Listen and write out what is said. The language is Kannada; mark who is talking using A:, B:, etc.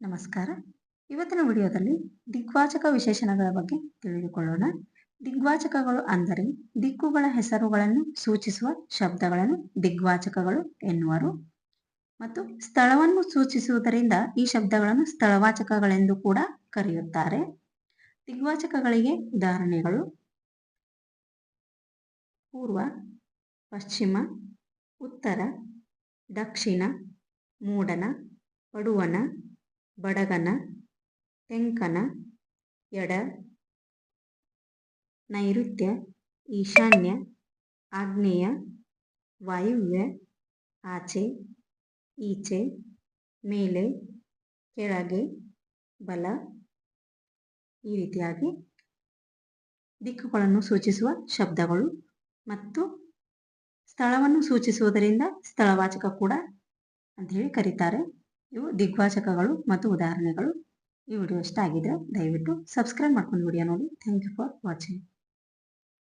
A: ನಮಸ್ಕಾರ. ಇವತ್ತಿನ ವಿಡಿಯೋದಲ್ಲಿ ದಿಗ್ವಾಚಕ ವಿಶೇಷಣಗಳ ಬಗ್ಗೆ ತಿಳಿದುಕೊಳ್ಳೋಣ. ದಿಗ್ವಾಚಕಗಳು ಅಂದರೆ ದಿಕ್ಕುಗಳ ಹೆಸರುಗಳನ್ನು ಸೂಚಿಸುವ ಶಬ್ದಗಳನ್ನು ದಿಗ್ವಾಚಕಗಳು ಎನ್ನುವರು. ಮತ್ತು ಸ್ಥಳವನ್ನು ಸೂಚಿಸುವುದರಿಂದ ಈ ಶಬ್ದಗಳನ್ನು ಸ್ಥಳವಾಚಕಗಳೆಂದು ಕೂಡ ಕರೆಯುತ್ತಾರೆ. ದಿಗ್ವಾಚಕಗಳಿಗೆ ಉದಾಹರಣೆಗಳು. ಪೂರ್ವ, ಪಶ್ಚಿಮ, ಉತ್ತರ, ದಕ್ಷಿಣ ಮೂಡನ ಪಡುವನ ಬಡಗನ ತೆಂಕನ ಎಡ, ನೈಋತ್ಯ, ಈಶಾನ್ಯ, ಆಗ್ನೇಯ, ವಾಯುವ್ಯ, ಆಚೆ, ಈಚೆ, ಮೇಲೆ, ಕೆಳಗೆ, ಬಲ, ಈ ರೀತಿಯಾಗಿ ದಿಕ್ಕುಗಳನ್ನು ಸೂಚಿಸುವ ಶಬ್ದಗಳು ಮತ್ತು ಸ್ಥಳವನ್ನು ಸೂಚಿಸುವುದರಿಂದ ಸ್ಥಳವಾಚಕ ಕೂಡ ಅಂತ ಹೇಳಿ ಕರೀತಾರೆ. ಇವು ದಿಗ್ವಾಚಕಗಳು ಮತ್ತು ಉದಾಹರಣೆಗಳು. ಈ ವಿಡಿಯೋ ಇಷ್ಟ ಆಗಿದ್ರೆ ದಯವಿಟ್ಟು ಸಬ್ಸ್ಕ್ರೈಬ್ ಮಾಡ್ಕೊಂಡು ವಿಡಿಯೋ ನೋಡಿ. Thank you for watching